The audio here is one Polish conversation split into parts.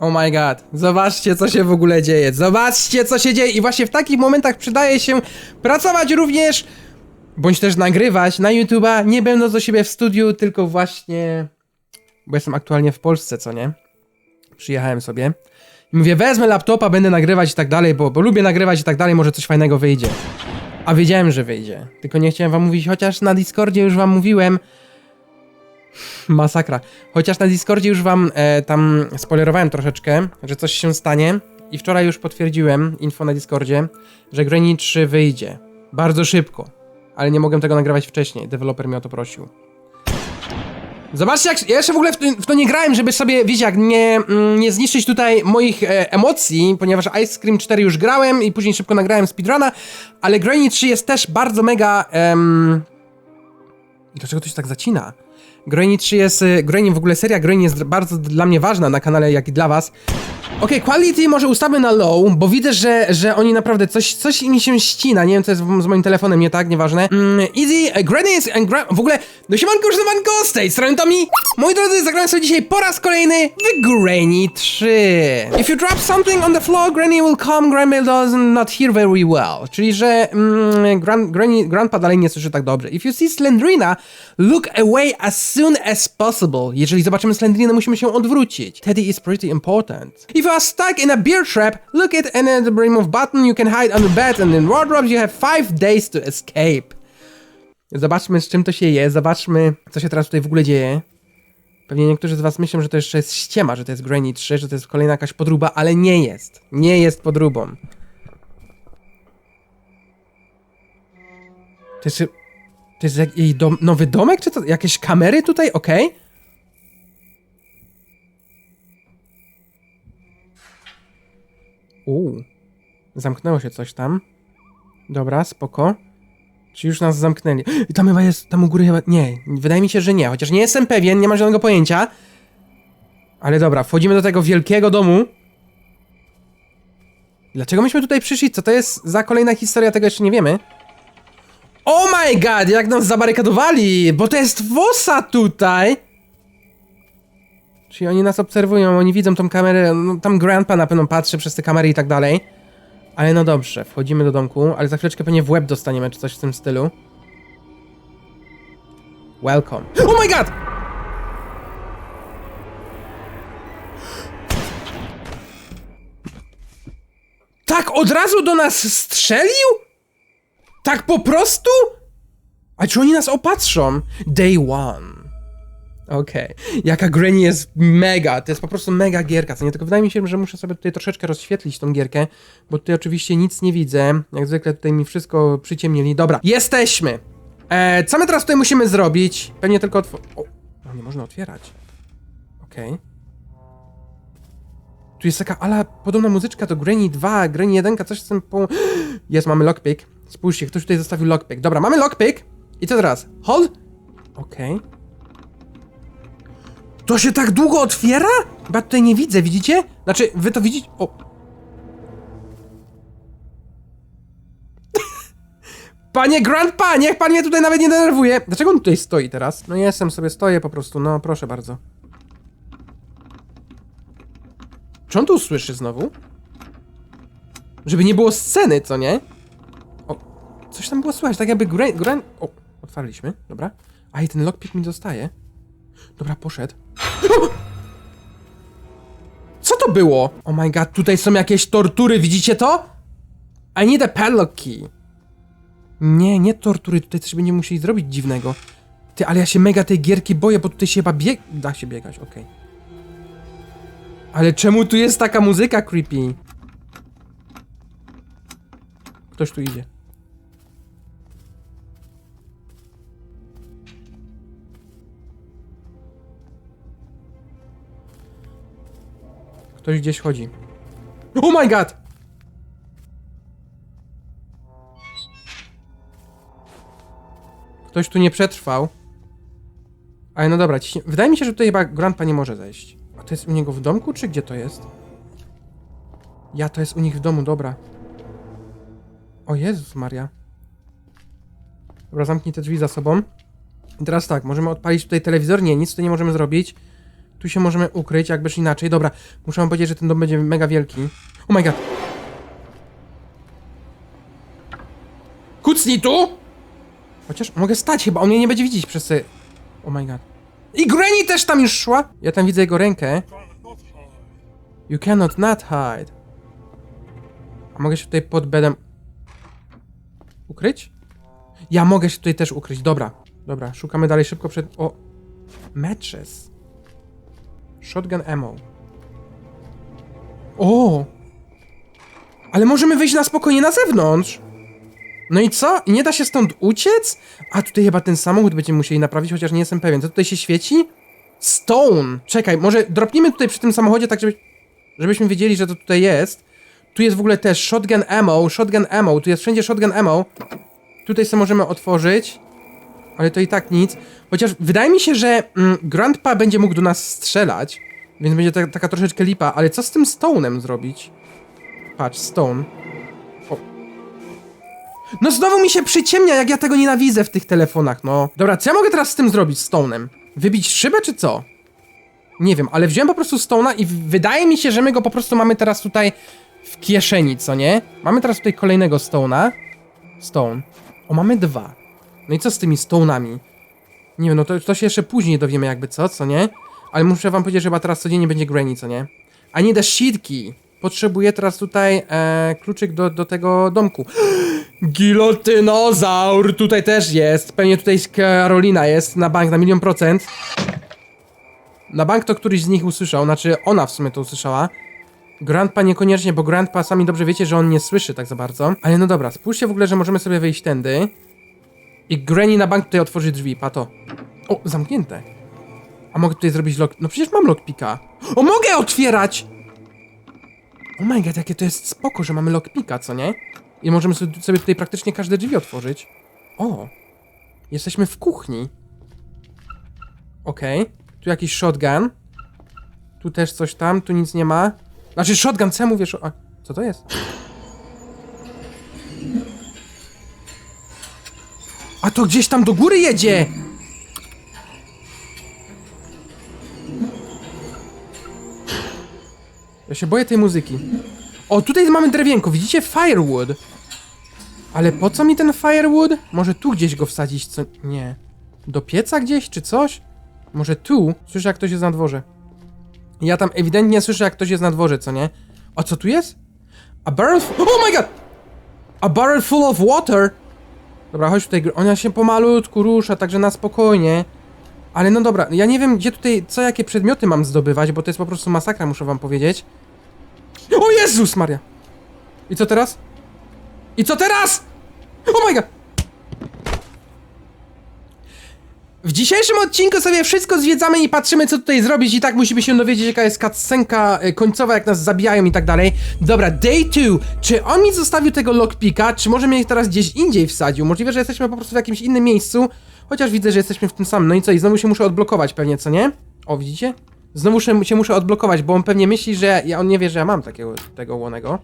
Oh my god, zobaczcie co się w ogóle dzieje, zobaczcie co się dzieje. I właśnie w takich momentach przydaje się pracować również, bądź też nagrywać na YouTube'a, nie będąc do siebie w studiu, tylko właśnie, bo jestem aktualnie w Polsce, co nie? Przyjechałem sobie. I mówię, wezmę laptopa, będę nagrywać i tak dalej, bo, bo lubię nagrywać i tak dalej, może coś fajnego wyjdzie. A wiedziałem, że wyjdzie, tylko nie chciałem wam mówić, chociaż na Discordzie już wam mówiłem, Masakra. Chociaż na Discordzie już wam e, tam spoilerowałem troszeczkę, że coś się stanie i wczoraj już potwierdziłem info na Discordzie, że Granny 3 wyjdzie. Bardzo szybko. Ale nie mogłem tego nagrywać wcześniej. Deweloper mnie o to prosił. Zobaczcie, jak ja jeszcze w ogóle w to, w to nie grałem, żeby sobie, wiecie, jak nie, mm, nie zniszczyć tutaj moich e, emocji, ponieważ Ice Cream 4 już grałem i później szybko nagrałem speedruna, ale Granny 3 jest też bardzo mega... Em... Dlaczego to się tak zacina? Granny 3 jest. y, Granny w ogóle seria Granny jest bardzo dla mnie ważna na kanale, jak i dla was. Okej, quality może ustawmy na low, bo widzę, że, że oni naprawdę coś, coś mi się ścina. Nie wiem, co jest z moim telefonem, nie tak, nieważne. Mm, easy, Granny jest. e, Gra, w ogóle, no siemanko, siemanko, z tej strony Tommy. Moi drodzy, zagrałem sobie dzisiaj po raz kolejny Granny 3. If you drop something on the floor, Granny will come, Grandma does not hear very well. Czyli, że mm, Gran, Granny, Grandpa dalej nie słyszy tak dobrze. If you see Slendrina, look away as soon as possible. Jeżeli zobaczymy Slendrinę, musimy się odwrócić. Teddy is pretty important. If you are stuck in a beer trap, look at and the remove button, you can hide under bed and in wardrobes you have five days to escape. Zobaczmy z czym to się je, zobaczmy co się teraz tutaj w ogóle dzieje. Pewnie niektórzy z was myślą, że to jeszcze jest ściema, że to jest Granny 3, że to jest kolejna jakaś podróba, ale nie jest. Nie jest podróbą. To jest... To jest jej dom, nowy domek, czy to jakieś kamery tutaj? Okej. Uuu. Zamknęło się coś tam. Dobra, spoko. Czy już nas zamknęli? I tam chyba jest, tam u góry chyba... Nie, wydaje mi się, że nie, chociaż nie jestem pewien, nie mam żadnego pojęcia. Ale dobra, wchodzimy do tego wielkiego domu. Dlaczego myśmy tutaj przyszli? Co to jest za kolejna historia? Tego jeszcze nie wiemy. Oh my god, jak nas zabarykadowali! Bo to jest wosa tutaj! Czyli oni nas obserwują, oni widzą tą kamerę, no, tam Grandpa na pewno patrzy przez te kamery i tak dalej. Ale no dobrze, wchodzimy do domku, ale za chwileczkę pewnie w łeb dostaniemy, czy coś w tym stylu. Welcome. Oh my god! Tak od razu do nas strzelił? Tak po prostu? A czy oni nas opatrzą? Day one. Okej. Jaka Granny jest mega, to jest po prostu mega gierka, co nie? Tylko wydaje mi się, że muszę sobie tutaj troszeczkę rozświetlić tą gierkę, bo tutaj oczywiście nic nie widzę. Jak zwykle tutaj mi wszystko przyciemnili. Dobra, jesteśmy! E, co my teraz tutaj musimy zrobić? Pewnie tylko otw... O, nie można otwierać. Okej. Tu jest taka ala podobna muzyczka do Granny 2, Granny 1, coś z tym po... Jest, mamy lockpick. Spójrzcie, ktoś tutaj zostawił lockpick. Dobra, mamy lockpick. I co teraz? Hold? Okej. To się tak długo otwiera? Chyba tutaj nie widzę, widzicie? Znaczy, wy to widzicie? O. Panie Grandpa, niech pan mnie tutaj nawet nie denerwuje. Dlaczego on tutaj stoi teraz? No jestem sobie, stoję po prostu, no proszę bardzo. Czy on tu słyszy znowu? Żeby nie było sceny, co nie? O, coś tam było słychać, tak jakby Gran... Gran... O, otwarliśmy, dobra. A i ten lockpick mi zostaje. Dobra, poszedł. Co to było? Oh my god, tutaj są jakieś tortury, widzicie to? I need a padlock key. Nie, nie tortury, tutaj coś będziemy musieli zrobić dziwnego. Ty, ale ja się mega tej gierki boję, bo tutaj się chyba bieg... Da się biegać, okej. Ale czemu tu jest taka muzyka creepy? Ktoś tu idzie. Ktoś gdzieś chodzi. Oh my god! Ktoś tu nie przetrwał. Ale no dobra, ciśnie... wydaje mi się, że tutaj chyba Grandpa nie może zejść. A to jest u niego w domku, czy gdzie to jest? Ja, to jest u nich w domu, dobra. O Jezus Maria. Dobra, zamknij te drzwi za sobą. I teraz tak, możemy odpalić tutaj telewizor. Nie, nic tutaj nie możemy zrobić. Tu się możemy ukryć, jakbyż inaczej. Dobra, muszę wam powiedzieć, że ten dom będzie mega wielki. Oh my god. Kucnij tu! Chociaż mogę stać chyba, on mnie nie będzie widzieć przez te... Oh my god. I Granny też tam już szła! Ja tam widzę jego rękę. You cannot not hide. A mogę się tutaj pod bedem... Ukryć? Ja mogę się tutaj też ukryć, dobra. Dobra, szukamy dalej szybko przed... O! Matches. Shotgun ammo. O! Ale możemy wyjść na spokojnie na zewnątrz! No i co? I nie da się stąd uciec? A tutaj chyba ten samochód będziemy musieli naprawić, chociaż nie jestem pewien. Co tutaj się świeci? Stone! Czekaj, może dropnijmy tutaj przy tym samochodzie, tak żeby, żebyśmy wiedzieli, że to tutaj jest. Tu jest w ogóle też shotgun ammo, shotgun ammo, tu jest wszędzie shotgun ammo. Tutaj sobie możemy otworzyć, ale to i tak nic. Chociaż wydaje mi się, że mm, Grandpa będzie mógł do nas strzelać, więc będzie ta, taka troszeczkę lipa, ale co z tym Stone'em zrobić? Patrz, Stone. O. No znowu mi się przyciemnia, jak ja tego nienawidzę w tych telefonach, no. Dobra, co ja mogę teraz z tym zrobić, Stone'em? Wybić szybę, czy co? Nie wiem, ale wziąłem po prostu Stone'a i wydaje mi się, że my go po prostu mamy teraz tutaj w kieszeni, co nie? Mamy teraz tutaj kolejnego Stone'a. Stone. O, mamy dwa. No i co z tymi Stone'ami? Nie wiem, no to, to się jeszcze później dowiemy jakby co, co nie? Ale muszę wam powiedzieć, że chyba teraz codziennie będzie Granny, co nie? A nie shit key. Potrzebuję teraz tutaj e, kluczyk do, do tego domku. Gilotynozaur tutaj też jest. Pewnie tutaj Karolina jest na bank na milion procent. Na bank to któryś z nich usłyszał, znaczy ona w sumie to usłyszała. Grandpa niekoniecznie, bo Grandpa sami dobrze wiecie, że on nie słyszy tak za bardzo. Ale no dobra, spójrzcie w ogóle, że możemy sobie wyjść tędy. I Granny na bank tutaj otworzy drzwi, pato. O, zamknięte. A mogę tutaj zrobić lock... No przecież mam lockpika. O, mogę otwierać! Oh my god, jakie to jest spoko, że mamy lockpika, co nie? I możemy sobie tutaj praktycznie każde drzwi otworzyć. O! Jesteśmy w kuchni. Okej. Tu jakiś shotgun. Tu też coś tam, tu nic nie ma. Znaczy shotgun, co ja mówię? Co to jest? A to gdzieś tam do góry jedzie! Ja się boję tej muzyki. O, tutaj mamy drewienko, widzicie? Firewood. Ale po co mi ten firewood? Może tu gdzieś go wsadzić, co... Nie. Do pieca gdzieś, czy coś? Może tu? Słyszę, jak ktoś jest na dworze. Ja tam ewidentnie słyszę, jak ktoś jest na dworze, co nie? A co tu jest? A barrel... Oh my god! A barrel full of water! Dobra, chodź tutaj. Ona się pomalutku rusza, także na spokojnie. Ale no dobra, ja nie wiem, gdzie tutaj, co jakie przedmioty mam zdobywać, bo to jest po prostu masakra, muszę wam powiedzieć. O Jezus Maria! I co teraz? I co teraz? Oh my god! W dzisiejszym odcinku sobie wszystko zwiedzamy i patrzymy, co tutaj zrobić i tak musimy się dowiedzieć, jaka jest cutscenka y, końcowa, jak nas zabijają i tak dalej. Dobra, day 2. Czy on mi zostawił tego lockpicka, czy może mnie teraz gdzieś indziej wsadził? Możliwe, że jesteśmy po prostu w jakimś innym miejscu, chociaż widzę, że jesteśmy w tym samym. No i co, i znowu się muszę odblokować pewnie, co nie? O, widzicie? Znowu się, się muszę odblokować, bo on pewnie myśli, że ja, on nie wie, że ja mam takiego, tego łonego.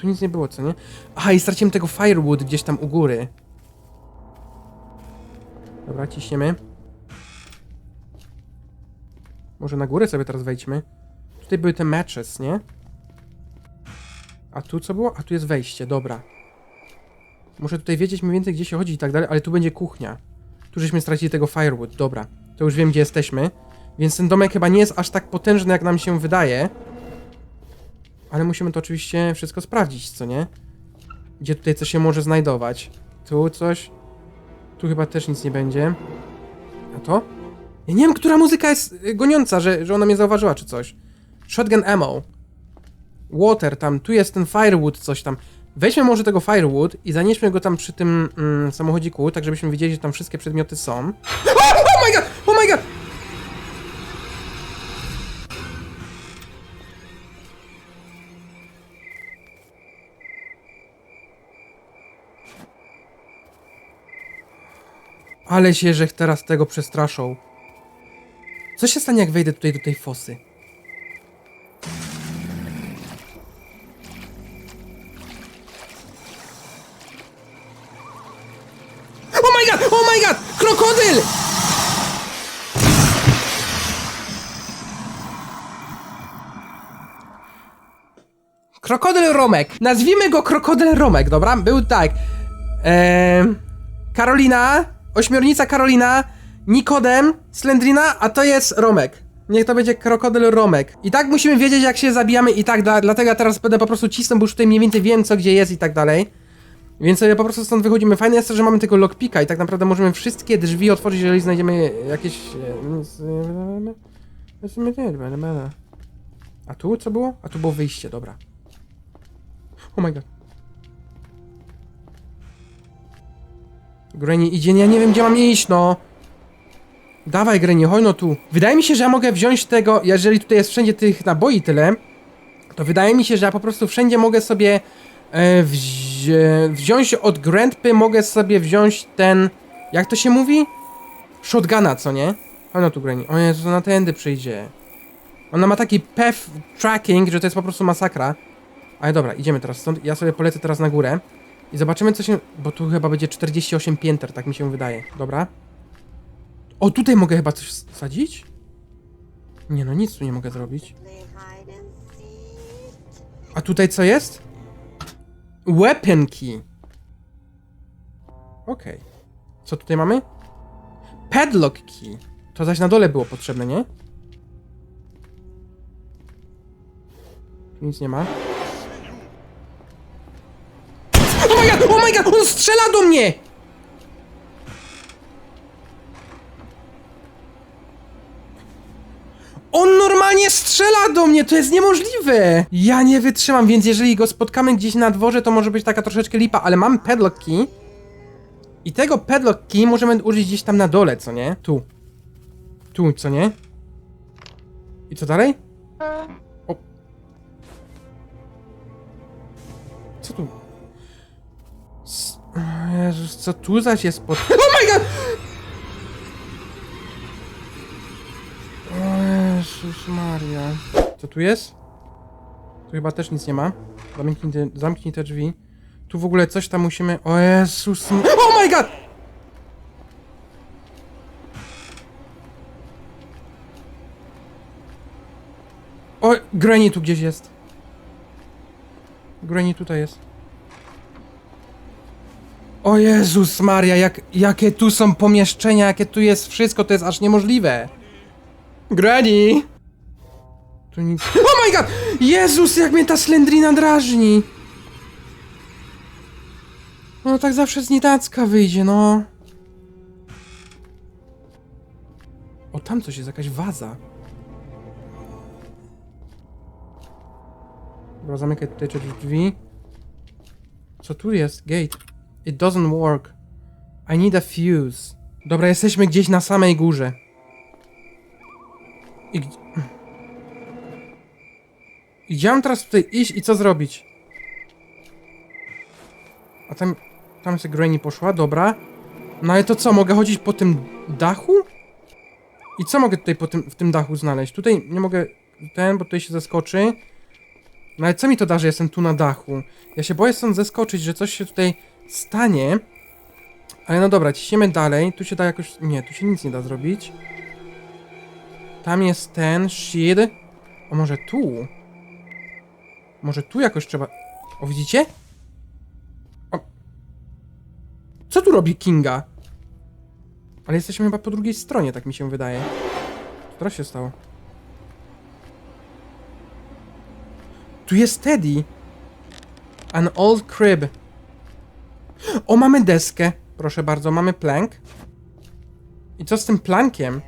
Tu nic nie było, co nie? Aha, i straciłem tego firewood gdzieś tam u góry. Dobra, ciśniemy. Może na górę sobie teraz wejdźmy. Tutaj były te matches, nie? A tu co było? A tu jest wejście, dobra. Muszę tutaj wiedzieć mniej więcej, gdzie się chodzi i tak dalej, ale tu będzie kuchnia. Tu żeśmy stracili tego firewood, dobra. To już wiem, gdzie jesteśmy. Więc ten domek chyba nie jest aż tak potężny, jak nam się wydaje. Ale musimy to oczywiście wszystko sprawdzić, co nie? Gdzie tutaj coś się może znajdować. Tu coś. Tu chyba też nic nie będzie. A to? Ja nie wiem, która muzyka jest y, goniąca, że, że ona mnie zauważyła, czy coś. Shotgun ammo. Water tam, tu jest ten firewood, coś tam. Weźmy może tego firewood i zanieśmy go tam przy tym mm, samochodziku, tak żebyśmy wiedzieli, że tam wszystkie przedmioty są. Oh, oh my god! Oh my god! Ale się, że teraz tego przestraszą. Co się stanie, jak wejdę tutaj do tej fosy? Oh my god! Oh my god! Krokodyl! Krokodyl Romek. Nazwijmy go Krokodyl Romek, dobra? Był tak. Eee, Karolina, ośmiornica Karolina, Nikodem, Slendrina, a to jest Romek. Niech to będzie krokodyl Romek. I tak musimy wiedzieć, jak się zabijamy i tak, dla, dlatego ja teraz będę po prostu cisnął, bo już tutaj mniej więcej wiem, co gdzie jest i tak dalej. Więc sobie po prostu stąd wychodzimy. Fajne jest to, że mamy tego lockpicka i tak naprawdę możemy wszystkie drzwi otworzyć, jeżeli znajdziemy jakieś... e, A tu co było? A tu było wyjście, dobra. Oh my god. Granny idzie, ja nie wiem gdzie mam iść, no. Dawaj Granny, chodź no tu. Wydaje mi się, że ja mogę wziąć tego, jeżeli tutaj jest wszędzie tych naboi tyle, to wydaje mi się, że ja po prostu wszędzie mogę sobie e, wzi wziąć od Grandpy, mogę sobie wziąć ten, jak to się mówi? Shotguna, co nie? Chodź no tu Granny, o Jezu, na tędy przyjdzie. Ona ma taki path tracking, że to jest po prostu masakra. Ale dobra, idziemy teraz stąd. Ja sobie polecę teraz na górę. I zobaczymy co się... Bo tu chyba będzie 48 pięter, tak mi się wydaje. Dobra. O, tutaj mogę chyba coś sadzić? Nie no, nic tu nie mogę zrobić. A tutaj co jest? Weapon key. Okej. Co tutaj mamy? Padlock key. To zaś na dole było potrzebne, nie? Nic nie ma. Oh my god! Oh my god! On strzela do mnie! On normalnie strzela do mnie, to jest niemożliwe! Ja nie wytrzymam, więc jeżeli go spotkamy gdzieś na dworze, to może być taka troszeczkę lipa, ale mam padlock key. I tego padlock key możemy użyć gdzieś tam na dole, co nie? Tu. Tu, co nie? I co dalej? O. Co tu? Jezus, co tu zaś jest pod... Oh my god! O Jezus Maria. Co tu jest? Tu chyba też nic nie ma. Zamknij te, zamknij te drzwi. Tu w ogóle coś tam musimy... O Jezus... Oh my god! O, Granny tu gdzieś jest. Granny tutaj jest. O Jezus Maria, jak, jakie tu są pomieszczenia, jakie tu jest wszystko, to jest aż niemożliwe. Granny! Tu nic... Oh my god! Jezus, jak mnie ta slendrina drażni! No tak zawsze z niedacka wyjdzie, no. O, tam coś jest, jakaś waza. Dobra, zamykaj tutaj drzwi. Co tu jest? Gate. It doesn't work. I need a fuse. Dobra, jesteśmy gdzieś na samej górze. I gdzie... I gdzie mam teraz tutaj iść i co zrobić? A tam... Tam sobie Granny poszła, dobra. No ale to co, mogę chodzić po tym dachu? I co mogę tutaj po tym, w tym dachu znaleźć? Tutaj nie mogę... Ten, bo tutaj się zaskoczy. No ale co mi to da, że jestem tu na dachu? Ja się boję stąd zeskoczyć, że coś się tutaj stanie. Ale no dobra, ciśniemy dalej. Tu się da jakoś... Nie, tu się nic nie da zrobić. Tam jest ten shit. O, może tu? Może tu jakoś trzeba... O, widzicie? O. Co tu robi Kinga? Ale jesteśmy chyba po drugiej stronie, tak mi się wydaje. Co teraz się stało? Tu jest Teddy. An old crib. O, mamy deskę. Proszę bardzo, mamy plank. I co z tym plankiem?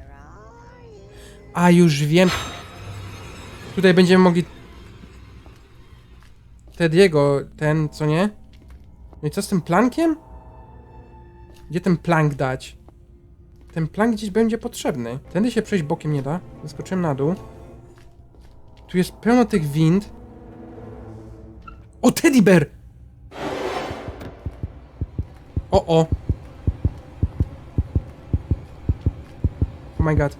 A, już wiem. Tutaj będziemy mogli... Tediego, ten, co nie? No i co z tym plankiem? Gdzie ten plank dać? Ten plank gdzieś będzie potrzebny. Tędy się przejść bokiem nie da. Zeskoczyłem na dół. Tu jest pełno tych wind. O, teddy bear! O, o. Oh my god.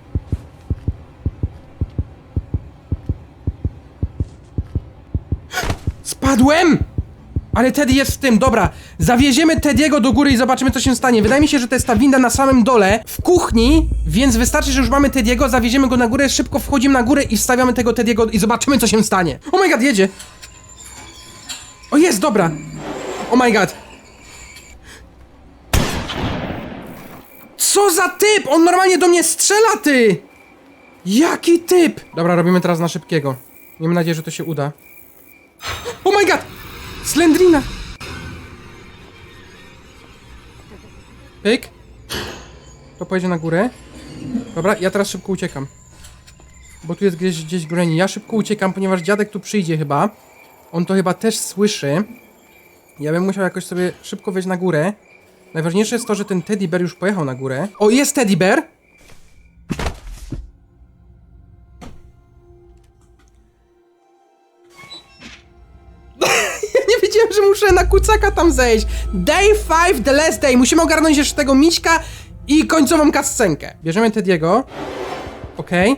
Spadłem! Ale Teddy jest w tym, dobra. Zawieziemy Tediego do góry i zobaczymy, co się stanie. Wydaje mi się, że to jest ta winda na samym dole, w kuchni, więc wystarczy, że już mamy Tediego, zawieziemy go na górę, szybko wchodzimy na górę i wstawiamy tego Tediego i zobaczymy, co się stanie. Oh my god, jedzie! O, jest, dobra! Oh my god! Co za typ! On normalnie do mnie strzela, ty! Jaki typ! Dobra, robimy teraz na szybkiego. Miejmy nadzieję, że to się uda. Oh my god! Slendrina! Pyk. To pojedzie na górę. Dobra, ja teraz szybko uciekam. Bo tu jest gdzieś, gdzieś Granny. Ja szybko uciekam, ponieważ dziadek tu przyjdzie chyba. On to chyba też słyszy. Ja bym musiał jakoś sobie szybko wejść na górę. Najważniejsze jest to, że ten teddy bear już pojechał na górę. O, jest teddy bear! ja nie wiedziałem, że muszę na kucaka tam zejść. Day 5, the last day. Musimy ogarnąć jeszcze tego miśka i końcową kascenkę. Bierzemy Tediego. Okej.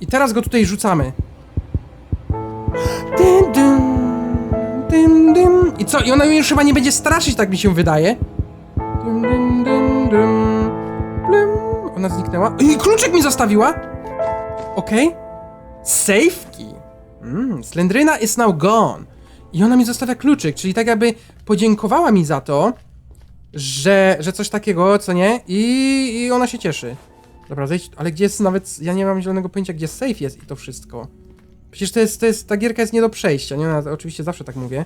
I teraz go tutaj rzucamy. I co? I ona już chyba nie będzie straszyć, tak mi się wydaje. Ona zniknęła. I kluczyk mi zostawiła! Okej. Safe key. Mm, Slendryna is now gone. I ona mi zostawia kluczyk, czyli tak jakby podziękowała mi za to, że, że coś takiego, co nie? I, I ona się cieszy. Dobra, zejdź, ale gdzie jest nawet, ja nie mam zielonego pojęcia, gdzie safe jest i to wszystko. Przecież to jest, to jest, ta gierka jest nie do przejścia, nie? No, oczywiście zawsze tak mówię.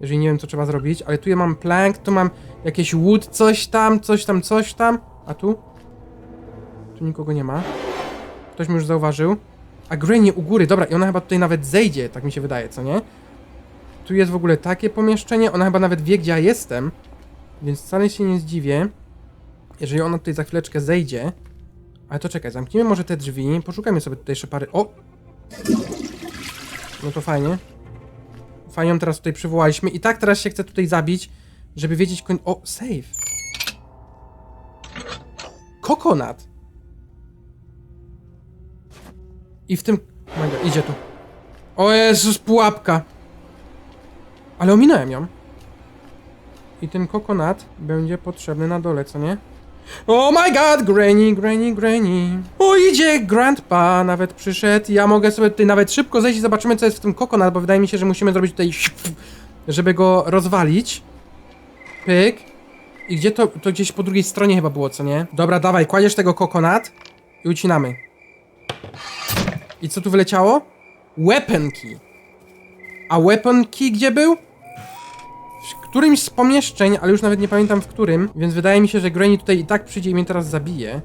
Jeżeli nie wiem, co trzeba zrobić, ale tu ja mam plank, tu mam jakieś wood, coś tam, coś tam, coś tam. A tu? Tu nikogo nie ma. Ktoś mnie już zauważył. A Granny u góry, dobra, i ona chyba tutaj nawet zejdzie, tak mi się wydaje, co nie? Tu jest w ogóle takie pomieszczenie, ona chyba nawet wie, gdzie ja jestem. Więc wcale się nie zdziwię, jeżeli ona tutaj za chwileczkę zejdzie. Ale to czekaj, zamknijmy może te drzwi, poszukajmy sobie tutaj jeszcze pary... O! No to fajnie. Fajnie ją teraz tutaj przywołaliśmy. I tak teraz się chcę tutaj zabić, żeby wiedzieć koń... O, save. Kokonat. I w tym... God, idzie tu. O Jezus, pułapka. Ale ominąłem ją. I ten kokonat będzie potrzebny na dole, co nie? Oh my god, Granny, Granny, Granny. O, idzie Grandpa, nawet przyszedł. Ja mogę sobie tutaj nawet szybko zejść i zobaczymy, co jest w tym kokonat, bo wydaje mi się, że musimy zrobić tutaj żeby go rozwalić. Pyk. I gdzie to? To gdzieś po drugiej stronie chyba było, co nie? Dobra, dawaj, kładziesz tego kokonat i ucinamy. I co tu wyleciało? Weapon key. A weapon key gdzie był? W którymś z pomieszczeń, ale już nawet nie pamiętam w którym, więc wydaje mi się, że Granny tutaj i tak przyjdzie i mnie teraz zabije.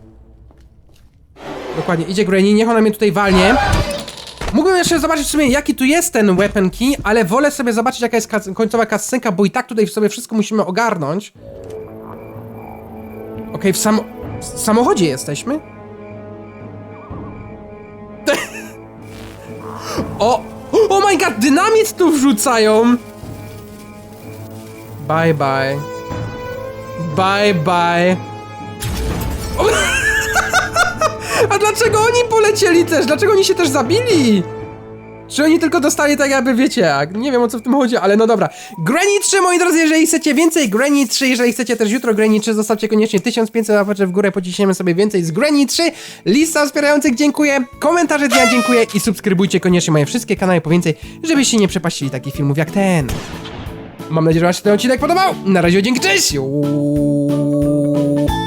Dokładnie, idzie Granny, niech ona mnie tutaj walnie. Mógłbym jeszcze zobaczyć w sumie jaki tu jest ten weapon key, ale wolę sobie zobaczyć jaka jest końcowa kascenka, bo i tak tutaj sobie wszystko musimy ogarnąć. Okej, w, samo w samochodzie jesteśmy? O! Oh my god, dynamit tu wrzucają! Bye bye. Bye bye. A dlaczego oni polecieli też? Dlaczego oni się też zabili? Czy oni tylko dostali tak jakby, wiecie, jak? Nie wiem o co w tym chodzi, ale no dobra. Granny 3, moi drodzy, jeżeli chcecie więcej Granny 3, jeżeli chcecie też jutro Granny 3, zostawcie koniecznie 1500 łapeczek w górę, pociśniemy sobie więcej z Granny 3. Lista wspierających dziękuję, komentarze dnia dziękuję i subskrybujcie koniecznie moje wszystkie kanały po więcej, żebyście nie przepaścili takich filmów jak ten. Mam nadzieję, że Wam się ten odcinek podobał. Na razie, dzięki, cześć! Uuu.